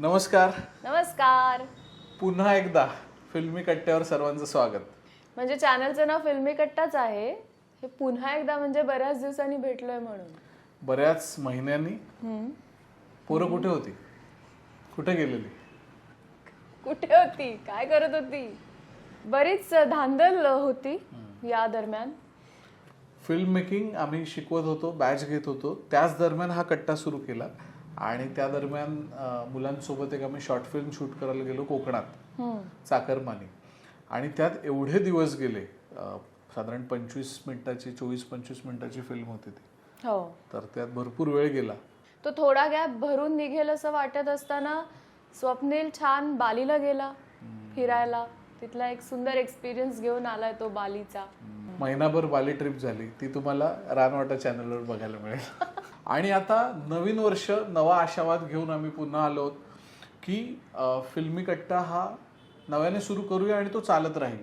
नमस्कार. नमस्कार. पुन्हा एकदा फिल्मी कट्ट्यावर सर्वांचं स्वागत. म्हणजे चॅनलचं नाव फिल्मी कट्टाच आहे. हे पुन्हा एकदा म्हणजे बऱ्याच दिवसांनी भेटलोय म्हणून. बऱ्याच महिन्यांनी. पोरं कुठे होती? कुठे गेलेली? कुठे होती? काय करत होती? बरीच धांदल होती या दरम्यान. फिल्म मेकिंग आम्ही शिकवत होतो बॅच घेत होतो. त्याच दरम्यान हा कट्टा सुरू केला. आणि त्या दरम्यान मुलांसोबत एक आम्ही शॉर्ट फिल्म शूट करायला गेलो कोकणात हम्म. चाकरमानी. आणि त्यात एवढे दिवस गेले साधारण पंचवीस मिनिटाची चोवीस पंचवीस मिनिटाची फिल्म होती ती. हो. तर त्यात भरपूर वेळ गेला. तो थोडा गॅप भरून निघेल असं वाटत असताना स्वप्नील छान बालीला गेला फिरायला. तिथला एक सुंदर एक्सपिरियन्स घेऊन आलाय तो बालीचा. महिनाभर बाली ट्रिप झाली. ती तुम्हाला रानवाटा चॅनलवर बघायला मिळेल. आणि आता नवीन वर्ष नवा आशावाद घेऊन आम्ही पुन्हा आलो की फिल्मी कट्टा हा नव्याने सुरू करूया आणि तो चालत राहील.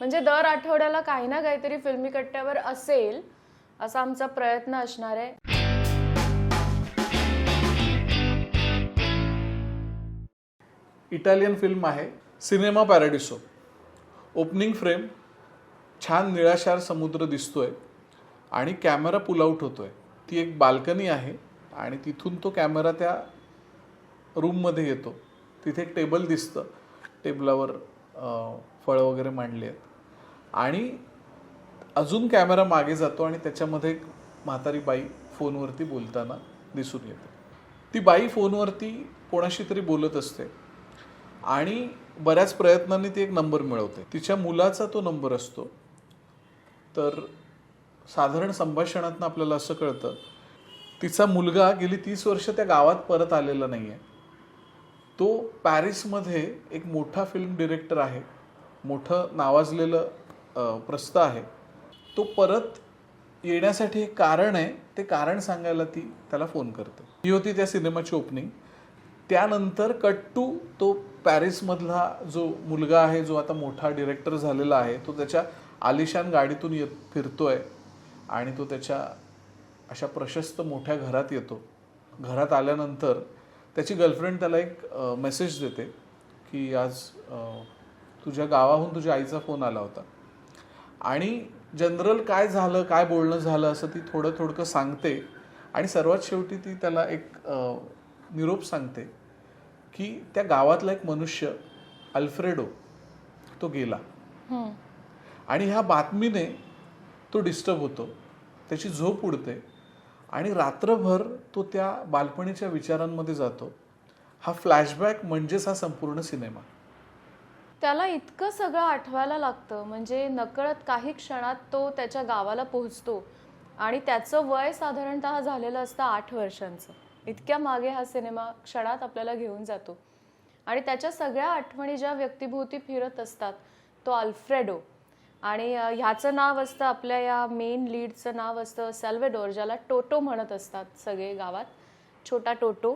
म्हणजे दर आठवड्याला काही ना काहीतरी फिल्मी कट्ट्यावर असेल असा आमचा प्रयत्न असणार आहे. इटालियन फिल्म आहे सिनेमा पॅराडिसो. ओपनिंग फ्रेम छान निळाशार समुद्र दिसतोय आणि कॅमेरा पुल आउट होतोय. ती एक बाल्कनी आहे आणि तिथून तो कॅमेरा त्या रूममध्ये येतो. तिथे एक टेबल दिसतं. टेबलावर फळं वगैरे मांडली आहेत. आणि अजून कॅमेरा मागे जातो आणि त्याच्यामध्ये एक म्हातारी बाई फोनवरती बोलताना दिसून येते. ती बाई फोनवरती कोणाशी तरी बोलत असते आणि बऱ्याच प्रयत्नांनी ती एक नंबर मिळवते. तिच्या मुलाचा तो नंबर असतो. तर साधारण संभाषणातनं आपल्याला असं कळतं तिचा मुलगा गेली तीस वर्ष त्या गावात परत आलेला नाही आहे तो पॅरिसमध्ये एक मोठा फिल्म डिरेक्टर आहे मोठं नावाजलेलं प्रस्त प्रस्थ आहे. तो परत येण्यासाठी एक कारण आहे ते कारण सांगायला ती त्याला फोन करते. ही होती त्या सिनेमाची ओपनिंग त्यानंतर कट्टू तो पॅरिसमधला जो मुलगा आहे जो आता मोठा डिरेक्टर झालेला आहे तो त्याच्या आलिशान गाडीतून येत फिरतोय. आणि तो त्याच्या अशा प्रशस्त मोठ्या घरात येतो. घरात आल्यानंतर त्याची गर्लफ्रेंड त्याला एक मेसेज देते की आज तुझ्या गावाहून तुझ्या आईचा फोन आला होता. आणि जनरल काय झालं काय बोलणं झालं असं ती थोडं थोडकं सांगते. आणि सर्वात शेवटी ती त्याला एक निरोप सांगते की त्या गावातला एक मनुष्य अल्फ्रेडो तो गेला. आणि ह्या बातमीने तो डिस्टर्ब होतो. त्याची झोप उडते. आणि रात्रभर तो त्या बालपणीच्या विचारांमध्ये जातो. हा फ्लॅशबॅक म्हणजेच हा संपूर्ण सिनेमा. त्याला इतकं सगळं आठवायला लागतं. म्हणजे नकळत काही क्षणात तो त्याच्या गावाला पोहोचतो. आणि त्याचं वय साधारणतः झालेलं असतं आठ वर्षांचं. इतक्या मागे हा सिनेमा क्षणात आपल्याला घेऊन जातो. आणि त्याच्या सगळ्या आठवणी ज्या व्यक्तिभोवती फिरत असतात तो अल्फ्रेडो. आणि ह्याचं नाव असतं आपल्या या मेन लीडचं नाव असतं सॅल्वेडोर ज्याला टोटो म्हणत असतात सगळे गावात. छोटा टोटो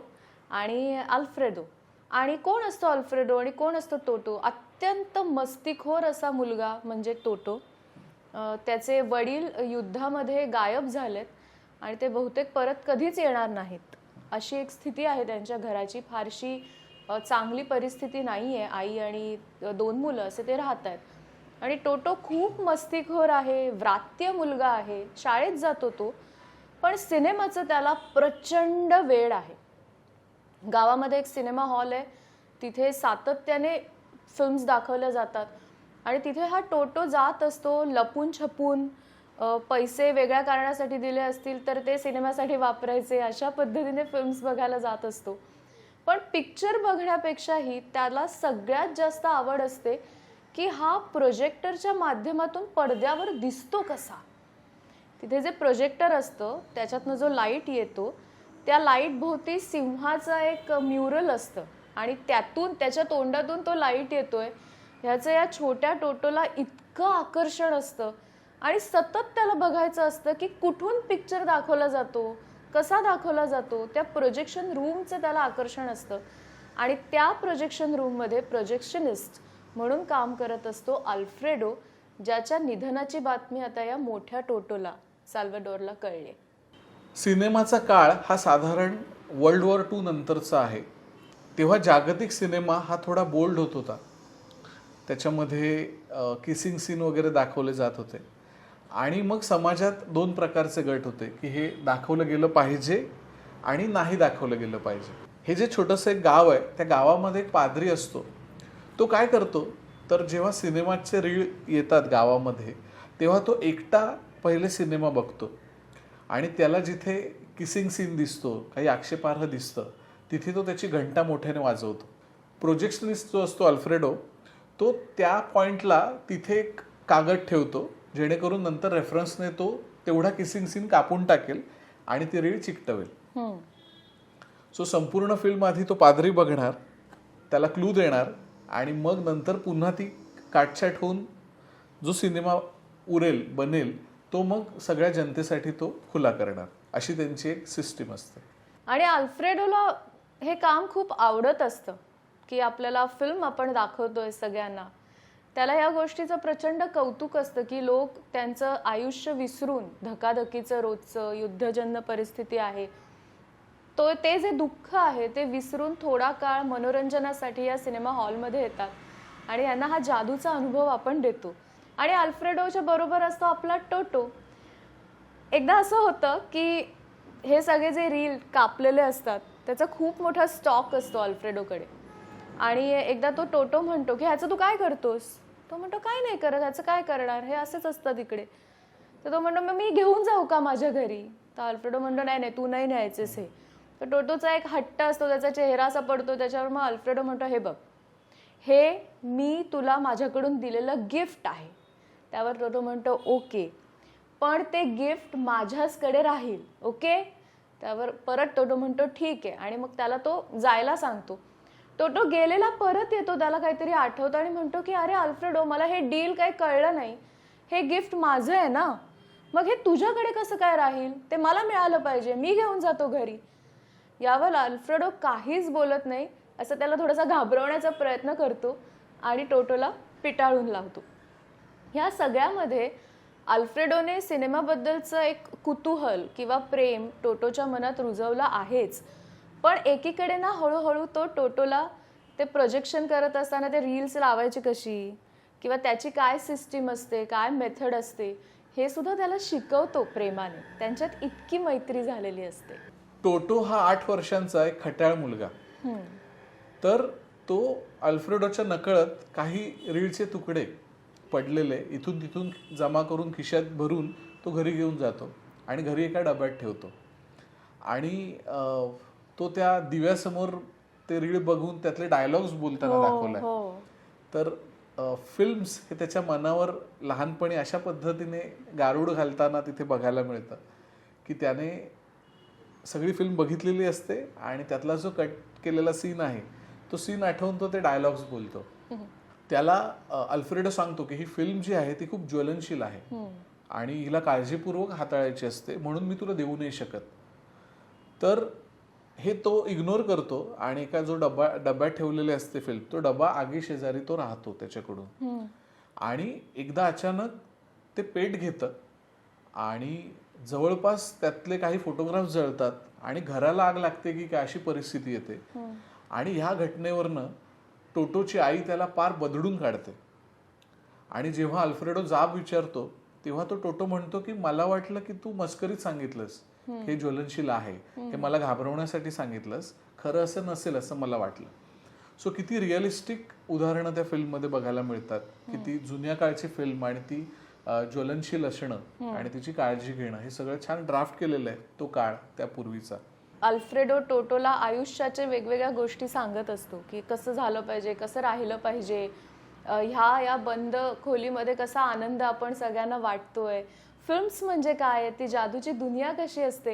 आणि अल्फ्रेडो. आणि कोण असतो अल्फ्रेडो आणि कोण असतो टोटो? अत्यंत मस्तीखोर असा मुलगा म्हणजे टोटो. त्याचे वडील युद्धामध्ये गायब झालेत आणि ते बहुतेक परत कधीच येणार नाहीत. अशी एक स्थिती आहे त्यांच्या घराची. फारशी चांगली परिस्थिती नाही आहे आई आणि दोन मुलं असे ते राहत आहेत आणि टोटो खूप मस्तीखोर आहे व्रात्य मुलगा आहे शाळेत जातो तो पण सिनेमाचं त्याला प्रचंड वेळ आहे. गावामध्ये एक सिनेमा हॉल आहे तिथे सातत्याने फिल्म्स दाखवल्या जातात आणि तिथे हा टोटो जात असतो लपून छपून पैसे वेगळ्या कारणासाठी दिले असतील तर ते सिनेमासाठी वापरायचे अशा पद्धतीने फिल्म्स बघायला जात असतो. पण पिक्चर बघण्यापेक्षाही त्याला सगळ्यात जास्त आवड असते की हा प्रोजेक्टरच्या माध्यमातून पडद्यावर दिसतो कसा? तिथे जे प्रोजेक्टर असतं त्याच्यातनं जो लाइट येतो त्या लाइट भोवती सिंहाचं एक म्युरल असतं. आणि त्यातून त्याच्या तोंडातून तो लाइट येतोय. ह्याचं या छोट्या टोटोला इतकं आकर्षण असतं. आणि सतत त्याला बघायचं असतं की कुठून पिक्चर दाखवला जातो कसा दाखवला जातो त्या प्रोजेक्शन रूमचं त्याला आकर्षण असतं. आणि त्या प्रोजेक्शन रूममध्ये प्रोजेक्शनिस्ट म्हणून काम करत असतो आल्फ्रेडो ज्याच्या निधनाची बातमी आता या मोठ्या टोटोला साल्वाडोरला कळले. सिनेमाचा काळ हा साधारण वर्ल्ड वॉर टू नंतरचा आहे. तेव्हा जागतिक सिनेमा हा थोडा बोल्ड होत होता. त्याच्यामध्ये किसिंग सीन वगैरे दाखवले जात होते. आणि मग समाजात दोन प्रकारचे गट होते की हे दाखवलं गेलं पाहिजे आणि नाही दाखवलं गेलं पाहिजे. हे जे छोटंसं एक गाव आहे त्या गावामध्ये एक पादरी असतो. तो काय करतो? तर जेव्हा सिनेमाचे रीळ येतात गावामध्ये तेव्हा तो एकटा पहिले सिनेमा बघतो. आणि त्याला जिथे किसिंग सीन दिसतो काही आक्षेपार्ह दिसतं तिथे तो त्याची घंटा मोठ्याने वाजवतो. प्रोजेक्शनिस्ट जो असतो अल्फ्रेडो तो त्या पॉइंटला तिथे एक कागद ठेवतो जेणेकरून नंतर रेफरन्सने तो तेवढा किसिंग सीन कापून टाकेल आणि ती रीळ चिकटवेल. सो संपूर्ण फिल्म आधी तो पादरी बघणार त्याला क्लू देणार आणि मग नंतर पुन्हा ती काटछाट होऊन जो सिनेमा उरेल बनेल तो मग सगळ्या जनतेसाठी तो खुला करणार. अशी त्यांची एक सिस्टीम असते. आणि अल्फ्रेडोला हे काम खूप आवडत असतं की आपल्याला फिल्म आपण दाखवतोय सगळ्यांना. त्याला या गोष्टीचं प्रचंड कौतुक असतं की लोक त्यांचं आयुष्य विसरून धकाधकीचं रोजचं युद्धजन्य परिस्थिती आहे तो ते जे दुःख आहे ते विसरून थोडा काळ मनोरंजनासाठी या सिनेमा हॉलमध्ये येतात. आणि यांना हा जादूचा अनुभव आपण देतो. आणि अल्फ्रेडोच्या बरोबर असतो आपला टोटो. एकदा असं होतं की हे सगळे जे रील कापलेले असतात त्याचा खूप मोठा स्टॉक असतो अल्फ्रेडोकडे. आणि एकदा तो टोटो म्हणतो की ह्याचं तू काय करतोस? तो म्हणतो काय नाही करत ह्याचं काय करणार? हे असंच असतं तिकडे तर तो म्हणतो मग मी घेऊन जाऊ का माझ्या घरी? तर अल्फ्रेडो म्हणतो नाही नाही तू नाही न्यायचेस हे. तर टोटोचा एक हट्ट असतो त्याचा चेहरा असा पडतो त्याच्यावर मग अल्फ्रेडो म्हणतो हे बघ हे मी तुला माझ्याकडून दिलेलं गिफ्ट आहे. त्यावर टोटो म्हणतो ओके पण ते गिफ्ट माझ्याचकडे राहील ओके? त्यावर परत टोटो म्हणतो ठीक आहे. आणि मग त्याला तो जायला सांगतो. टोटो गेलेला परत येतो त्याला काहीतरी आठवतं आणि म्हणतो की अरे अल्फ्रेडो मला हे डील काही कळलं नाही. हे गिफ्ट माझं आहे ना? मग हे तुझ्याकडे कसं काय राहील? ते मला मिळालं पाहिजे. मी घेऊन जातो घरी. यावर अल्फ्रेडो काहीच बोलत नाही असं त्याला थोडासा घाबरवण्याचा प्रयत्न करतो आणि टोटोला पिटाळून लावतो. ह्या सगळ्यामध्ये अल्फ्रेडोने सिनेमाबद्दलचं एक कुतूहल किंवा प्रेम टोटोच्या मनात रुजवला आहेच पण एकीकडे ना हळूहळू तो टोटोला ते प्रोजेक्शन करत असताना ते रील्स लावायची कशी? किंवा त्याची काय सिस्टीम असते काय मेथड असते हे सुद्धा त्याला शिकवतो प्रेमाने. त्यांच्यात इतकी मैत्री झालेली असते. टोटो हा आठ वर्षांचा एक खट्याळ मुलगा. तर तो अल्फ्रेडोच्या नकळत काही रीळचे तुकडे पडलेले इथून तिथून जमा करून खिशात भरून तो घरी घेऊन जातो आणि घरी एका डब्यात ठेवतो. आणि तो त्या दिव्यासमोर ते रीळ बघून त्यातले डायलॉग्स बोलताना दाखवलाय. हो. तर फिल्म्स हे त्याच्या मनावर लहानपणी अशा पद्धतीने गारूड घालताना तिथे बघायला मिळतं की त्याने सगळी फिल्म बघितलेली असते आणि त्यातला जो कट केलेला सीन आहे तो सीन आठवून तो ते डायलॉग्स बोलतो. त्याला अल्फ्रेडो सांगतो की ही फिल्म जी आहे ती खूप ज्वलनशील आहे. आणि हिला काळजीपूर्वक हाताळायची असते म्हणून मी तुला देऊ नाही शकत. तर हे तो इग्नोर करतो आणि एका जो डबा डब्यात ठेवलेले असते फिल्म तो डबा आगी शेजारी तो राहतो त्याच्याकडून. आणि एकदा अचानक ते पेट घेतं आणि जवळपास त्यातले काही फोटोग्राफ जळतात आणि घराला आग लागते की काय अशी परिस्थिती येते. आणि ह्या घटनेवरनं टोटोची आई त्याला पार बदडून काढते. आणि जेव्हा अल्फ्रेडो जाब विचारतो तेव्हा तो टोटो म्हणतो की मला वाटलं की तू मस्करीत सांगितलंस. हे ज्वलनशील आहे. हे मला घाबरवण्यासाठी सांगितलंस. खरं असं नसेल असं मला वाटलं. सो किती रिअलिस्टिक उदाहरणं त्या फिल्ममध्ये बघायला मिळतात. किती जुन्या काळची फिल्म आणि ती ज्वलनशील असणं आणि तिची काळजी घेणं हे सगळं छान ड्राफ्ट केलेलं आहे तो काळ त्या पूर्वीचा अल्फ्रेडो टोटोला आयुष्याचे वेगवेगळ्या गोष्टी सांगत असतो की कसं झालं पाहिजे कसं राहिलं पाहिजे ह्या या बंद खोलीमध्ये कसा आनंद आपण सगळ्यांना वाटतोय. फिल्म्स म्हणजे काय ती जादूची दुनिया कशी असते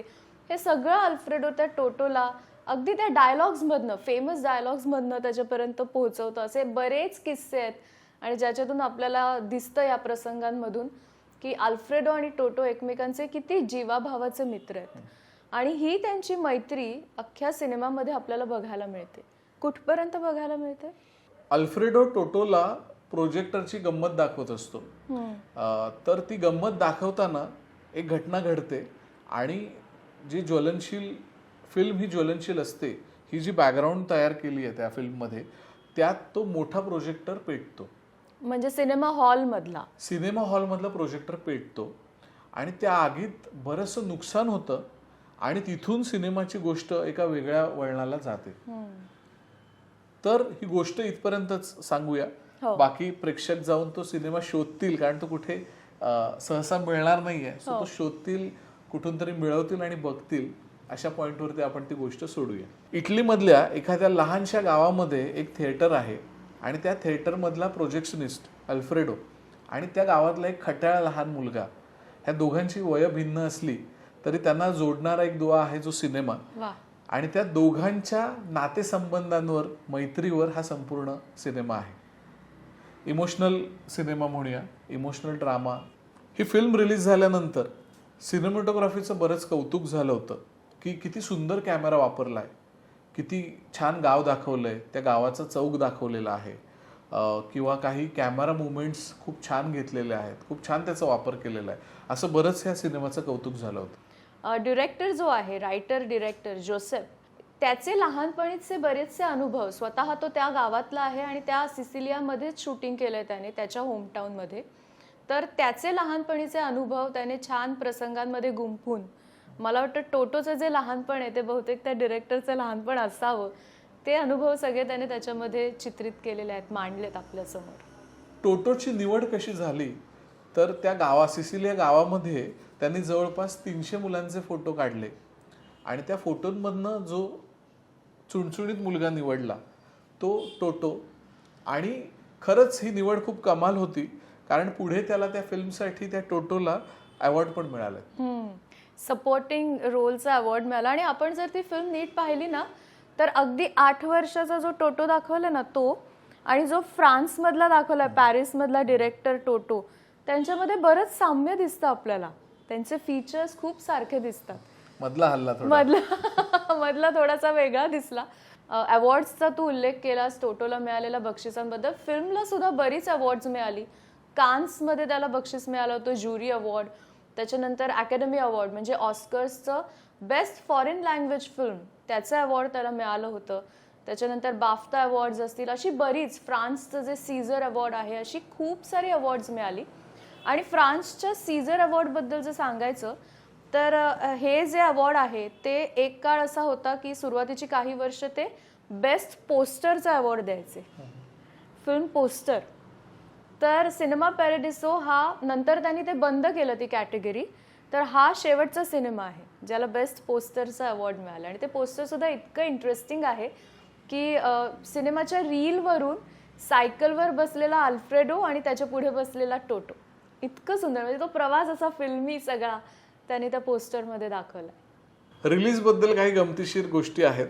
हे सगळं अल्फ्रेडो त्या टोटोला अगदी त्या डायलॉग्समधनं फेमस डायलॉग्समधनं त्याच्यापर्यंत पोहोचवतं. असे बरेच किस्से आहेत. आणि ज्याच्यातून आपल्याला दिसतं या प्रसंगांमधून की अल्फ्रेडो आणि टोटो एकमेकांचे किती जीवाभावाचे मित्र आहेत. आणि ही त्यांची मैत्री अख्ख्या सिनेमामध्ये आपल्याला बघायला मिळते. कुठपर्यंत बघायला मिळते? अल्फ्रेडो टोटोला प्रोजेक्टरची गंमत दाखवत असतो. तर ती गंमत दाखवताना एक घटना घडते आणि जी ज्वलनशील फिल्म ही ज्वलनशील असते ही जी बॅकग्राऊंड तयार केली आहे त्या फिल्ममध्ये त्यात तो मोठा प्रोजेक्टर पेटतो. म्हणजे सिनेमा हॉलमधला. सिनेमा हॉलमधला प्रोजेक्टर पेटतो आणि त्या आगीत बरंचसं नुकसान होतं आणि तिथून सिनेमाची गोष्ट एका वेगळ्या वळणाला जाते. तर ही गोष्ट इथपर्यंतच सांगूया. हो. बाकी प्रेक्षक जाऊन तो सिनेमा शोधतील कारण तो कुठे सहसा मिळणार नाहीये. सो हो. तो शोधतील कुठून तरी मिळवतील आणि बघतील अशा पॉइंटवरती आपण ती गोष्ट सोडूया. इटलीमधल्या एखाद्या लहानशा गावामध्ये एक थिएटर आहे. आणि त्या थिएटरमधला प्रोजेक्शनिस्ट अल्फ्रेडो आणि त्या गावातला एक खट्याळ लहान मुलगा. ह्या दोघांची वय भिन्न असली तरी त्यांना जोडणारा एक दुवा आहे जो सिनेमा. आणि त्या दोघांच्या नातेसंबंधांवर मैत्रीवर हा संपूर्ण सिनेमा आहे. इमोशनल सिनेमा म्हणूया इमोशनल ड्रामा. ही फिल्म रिलीज झाल्यानंतर सिनेमॅटोग्राफीचं बरंच कौतुक झालं होतं की किती सुंदर कॅमेरा वापरला आहे किती छान गाव दाखवलं आहे त्या गावाचा चौक दाखवलेला आहे. किंवा काही कॅमेरा मुवमेंट्स खूप छान घेतलेले आहेत खूप छान त्याचा वापर केलेला आहे. असं बरंच ह्या सिनेमाचं कौतुक झालं होतं. डिरेक्टर जो आहे रायटर डिरेक्टर जोसेफ त्याचे लहानपणीचे बरेचसे अनुभव स्वतः तो त्या गावातला आहे आणि त्या सिसिलियामध्येच शूटिंग केलं आहे त्याने त्याच्या होमटाऊनमध्ये तर त्याचे लहानपणीचे अनुभव त्याने छान प्रसंगांमध्ये गुंफून मला वाटतं टोटोचं जे लहानपण आहे ते बहुतेक त्या डिरेक्टरचं लहानपण असावं. ते अनुभव सगळे त्याने त्याच्यामध्ये चित्रित केलेले आहेत मांडलेत आपल्यासमोर. टोटोची निवड कशी झाली? तर त्या गावा सिसिलिया गावामध्ये त्यांनी जवळपास तीनशे मुलांचे फोटो काढले. आणि त्या फोटोंमधनं जो चुणचुणीत मुलगा निवडला तो टोटो. आणि खरंच ही निवड खूप कमाल होती कारण पुढे त्याला त्या फिल्मसाठी त्या टोटोला अवॉर्ड पण मिळाले. सपोर्टिंग रोलचा अवॉर्ड मिळाला. आणि आपण जर ती फिल्म नीट पाहिली ना तर अगदी आठ वर्षाचा जो टोटो दाखवला ना तो आणि जो फ्रान्समधला दाखवला पॅरिसमधला डिरेक्टर टोटो त्यांच्यामध्ये बरंच साम्य दिसतं आपल्याला. त्यांचे फीचर्स खूप सारखे दिसतात. मधला हल्ला थोडा. मधला मधला थोडासा वेगळा दिसला. अवॉर्ड्सचा तू उल्लेख केलास टोटोला मिळालेल्या बक्षिसांबद्दल. फिल्मला सुद्धा बरीच अवॉर्ड्स मिळाली. कान्समध्ये त्याला बक्षीस मिळालं होतं ज्युरी अवॉर्ड त्याच्यानंतर अकॅडमी अवॉर्ड म्हणजे ऑस्कर्सचं बेस्ट फॉरेन लँग्वेज फिल्म त्याचं अवॉर्ड त्याला मिळालं होतं. त्याच्यानंतर बाफ्ता अवॉर्ड्स असतील अशी बरीच फ्रान्सचं जे सीझर अवॉर्ड आहे अशी खूप सारी अवॉर्ड्स मिळाली. आणि फ्रान्सच्या सीझर अवॉर्डबद्दल जर सांगायचं तर हे जे अवॉर्ड आहे ते एक काळ असा होता की सुरुवातीची काही वर्ष ते बेस्ट पोस्टरचा अवॉर्ड द्यायचे. फिल्म पोस्टर तर सिनेमा पॅरेडिसो हा नंतर त्यांनी ते बंद केलं ती कॅटेगरी तर हा शेवटचा सिनेमा आहे ज्याला बेस्ट पोस्टरचा अवॉर्ड मिळाला. आणि ते पोस्टरसुद्धा इतकं इंटरेस्टिंग आहे की सिनेमाच्या रीलवरून सायकलवर बसलेला अल्फ्रेडो आणि त्याच्या पुढे बसलेला टोटो. इतकं सुंदर म्हणजे तो प्रवास असा फिल्मी सगळा त्याने त्या पोस्टरमध्ये दाखवला रिलीजबद्दल काही गमतीशीर गोष्टी आहेत.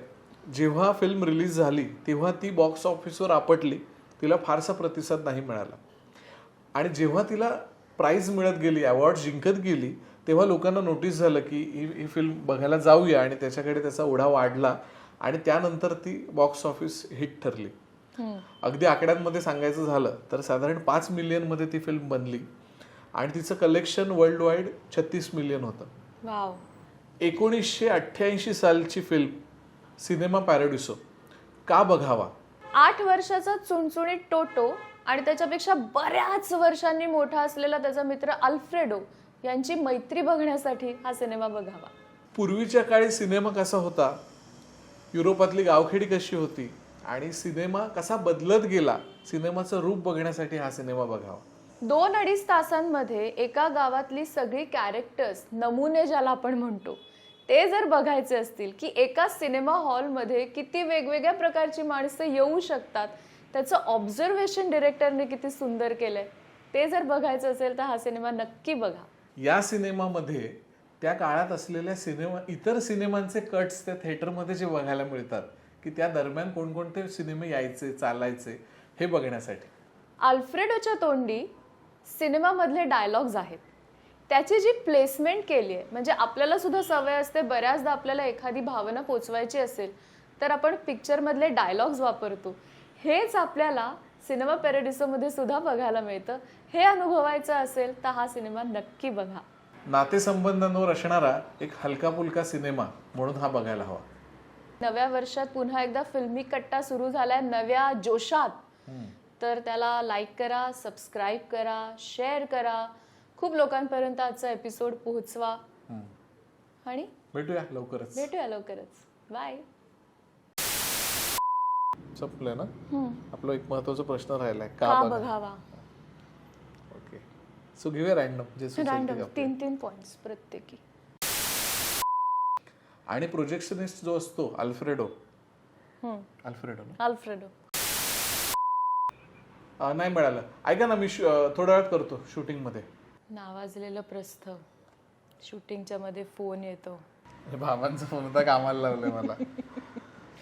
जेव्हा फिल्म रिलीज झाली तेव्हा ती बॉक्स ऑफिसवर आपटली तिला फारसा प्रतिसाद नाही मिळाला. आणि जेव्हा तिला प्राईज मिळत गेली अवॉर्ड जिंकत गेली तेव्हा लोकांना नोटीस झालं की ही ही फिल्म बघायला जाऊया आणि त्याच्याकडे त्याचा ओढा वाढला आणि त्यानंतर ती बॉक्स ऑफिस हिट ठरली. अगदी आकड्यांमध्ये सांगायचं झालं तर साधारण पाच मिलियनमध्ये ती फिल्म बनली आणि तिचं कलेक्शन वर्ल्ड वाईड छत्तीस मिलियन होतं. एकोणीसशे अठ्ठ्याऐंशी सालची फिल्म सिनेमा पॅराडिसो का बघावा? आठ वर्षाचा चुणचुणीत टोटो आणि त्याच्यापेक्षा बऱ्याच वर्षांनी मोठा असलेला त्याचा मित्र अल्फ्रेडो यांची मैत्री बघण्यासाठी हा सिनेमा बघावा. पूर्वीच्या काळी सिनेमा कसा होता? युरोपातली गावखेडी कशी होती? आणि सिनेमा कसा बदलत गेला? सिनेमाचं रूप बघण्यासाठी हा सिनेमा बघावा. दोन अडीच तासांमध्ये एका गावातली सगळी कॅरेक्टर्स नमुने ज्याला आपण म्हणतो ते जर बघायचे असतील की एका सिनेमा हॉलमध्ये किती वेगवेगळ्या प्रकारची माणसं येऊ शकतात त्याचं ऑब्झर्वेशन डिरेक्टरने किती सुंदर केलंय. ते जर बघायचं असेल तर हा सिनेमा नक्की बघा. या सिनेमामध्ये त्या काळात असलेल्या सिनेमा इतर सिनेमांचे कट्स त्या थिएटरमध्ये जे बघायला मिळतात की त्या दरम्यान कोणकोणते सिनेमे यायचे चालायचे हे बघण्यासाठी. अल्फ्रेडोच्या तोंडी सिनेमामधले डायलॉग्स आहेत. त्याची जी प्लेसमेंट केली आहे म्हणजे आपल्याला सुद्धा सवय असते बऱ्याचदा आपल्याला एखादी भावना पोचवायची असेल तर आपण पिक्चरमधले डायलॉग्स वापरतो. हेच आपल्याला सिनेमा पॅरेडिसोमध्ये सुद्धा बघायला मिळतं. हे अनुभवायचं असेल तर हा सिनेमा नक्की बघा. नातेसंबंधांवर असणारा एक हलका फुलका सिनेमा म्हणून हा बघायला हवा. नव्या वर्षात पुन्हा एकदा फिल्मी कट्टा सुरू झालाय नव्या जोशात. तर त्याला लाईक करा सबस्क्राईब करा शेअर करा. खूप लोकांपर्यंत आजचा एपिसोड पोहोचवा. आणि भेटूया लवकरच. भेटूया लवकरच. बाय संपलंय ना? आपला एक महत्त्वाचा प्रश्न राहिलाय का का बघा बघावा? ओके. सो घेऊया रॅन्डम जे आपल्याला. तीन तीन पॉइंट्स प्रत्येकी. आणि प्रोजेक्शनिस्ट जो असतो अल्फ्रेडो हम्म. अल्फ्रेडो अल्फ्रेडो नाही मिळालं. ऐका ना मी थोड्या वेळात करतो शूटिंगमध्ये नावाजलेलं प्रस्थ. शूटिंगच्या मध्ये फोन येतो. भावांचा फोन होता कामाला लावलंय मला.